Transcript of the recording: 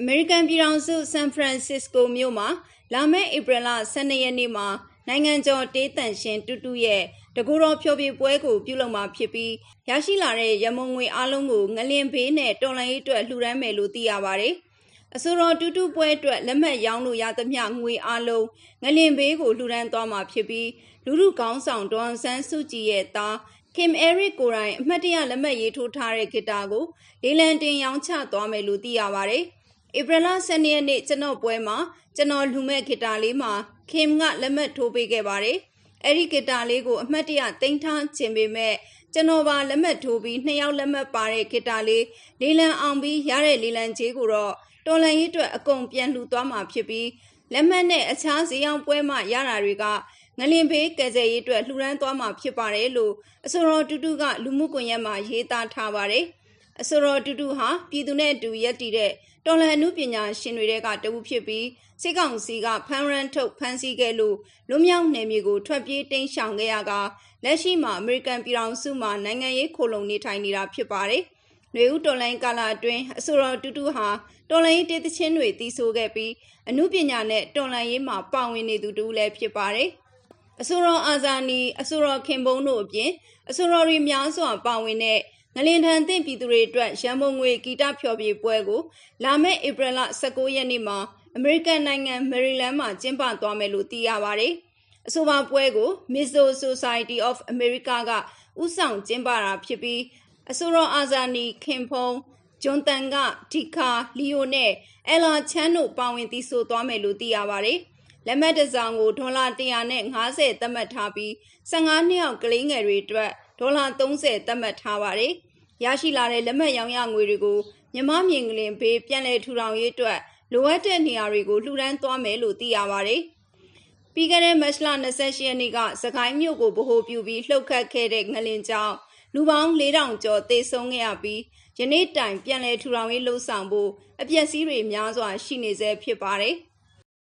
အမေရိကန်ပြည်ထောင်စုဆန်ဖရန်စစ္စကိုမြို့မှာလာမယ့်ဧပြီလ12ရက်နေ့မှာနိုင်ငံကျော်တေးတန်ရှင်တူတူရဲ့တကူတော်ဖျော်ဖြေပွဲကိုပြုလုပ်မှာဖြစ်ပြီးရရှိလာတဲ့ရမုံငွေအလုံးကိုငလင်ဘေးနဲ့တော်လန်ရေးအတွက်လှူဒန်းမယ်လို့သိရပါတယ်။အဆိုတော်တူတူပွဲအတွက်လက်မှတ်ရောင်းလို့ရသမျှငွေအလုံးငလင်ဘေးကိုလှူဒန်းသွားမှာဖြစ်ပြီးလူလူကောင်းဆောင်ဒေါန်ဆန်းစုကြည်ရဲ့သားခင်အဲရစ်ကိုရိုင်အမှတ်တရလက်မှတ်ရေးထိုးထားတဲ့ဂီတာကိုလေလံတင်ရောင်းချသွားမယ်လို့သိရပါတယ်။ ဧပြီလ12ရက်နေ့ကျွန်တော်ပွဲမှာကျွန်တော်လူမဲ့ဂီတာလေးမှာခင်ကလက်မှတ်ထိုးပေးခဲ့ပါတယ်။အဲ့ဒီဂီတာလေးကိုအမှတ်တရတင်ထားခြင်းပေမဲ့ကျွန်တော်ပါလက်မှတ်ထိုးပြီးနှစ်ယောက်လက်မှတ်ပါတဲ့ဂီတာလေးလေလံအောင်ပြီးရတဲ့လေလံကြီးကိုတော့တော်လန်ရေးအတွက်အကုန်ပြန်လှူသွားမှာဖြစ်ပြီးလက်မှတ်နဲ့အခြားဈေးရောင်းပွဲမှာရတာတွေကငလင်ဘေးကယ်ဆယ်ရေးအတွက်လှူဒန်းသွားမှာဖြစ်ပါတယ်လို့အဆိုတော်တူတူကလူမှုကွန်ရက်မှာရေးသားထားပါတယ်။ အဆိုတော်တူတူဟာပြည်သူနဲ့အတူရက်တည်တဲ့တော်လန်အမှုပညာရှင်တွေကတဝူဖြစ်ပြီးစစ်ကောင်စီကဖမ်းရန်ထုတ်ဖမ်းဆီးခဲ့လို့လွမြောက်နယ်မြေကိုထွက်ပြေးတိမ်းရှောင်ခဲ့ရကလက်ရှိမှာအမေရိကန်ပြည်ထောင်စုမှာနိုင်ငံရေးခိုလုံနေထိုင်နေတာဖြစ်ပါတယ်။နေဦးတော်လိုင်းကာလာအတွင်းအဆိုတော်တူတူဟာတော်လိုင်းတေးသချင်းတွေတီးဆိုခဲ့ပြီးအမှုပညာနဲ့တော်လိုင်းရေးမှာပါဝင်နေသူတူလည်းဖြစ်ပါတယ်။အဆိုတော်အာဇာနီအဆိုတော်ခင်ဘုံတို့အပြင်အဆိုတော်တွေများစွာပါဝင်တဲ့ ငလင်ထန်သင့်ပြည်သူတွေအတွက်ရန်ပုံငွေဂီတဖျော်ဖြေပွဲကို လာမယ့်ဧပြီလ19ရက်နေ့မှာအမေရိကန်နိုင်ငံမယ်ရီလန်းမှာကျင်းပသွားမယ်လို့သိရပါတယ်။အဆိုပါပွဲကို Mizo Society of America ကဥဆောင်ကျင်းပတာဖြစ်ပြီးအဆိုတော်အာဇာနီခင်ဖုံဂျွန်တန်ကဒီကာလီယိုနဲ့အယ်လာချန်တို့ပါဝင်သီဆိုသွားမယ်လို့သိရပါတယ်။လက်မှတ်တစ်စောင်ကိုဒေါ်လာ150သတ်မှတ်ထားပြီး15နှစ်အောက်ကလေးငယ်တွေအတွက် ဒေါ်လာ30သတ်မှတ်ထားပါတယ်။ရရှိလာတဲ့လက်မှတ်ရောင်းရငွေတွေကိုမြမမြင်ကလင်ဘေးပြန်လည်ထူထောင်ရေးအတွက်လိုအပ်တဲ့နေရာတွေကိုလှူဒန်းသွားမယ်လို့သိရပါတယ်။ပြီးခဲ့တဲ့မတ်လ28ရက်နေ့ကစကိုင်းမြို့ကိုဗဟိုပြုပြီးလှုပ်ခတ်ခဲ့တဲ့ငလင်ကြောင့်လူပေါင်း4000ကျော်သေဆုံးခဲ့ရပြီးယနေ့တိုင်ပြန်လည်ထူထောင်ရေးလှုပ်ဆောင်ဖို့အပျက်စီးတွေများစွာရှိနေဆဲဖြစ်ပါတယ်။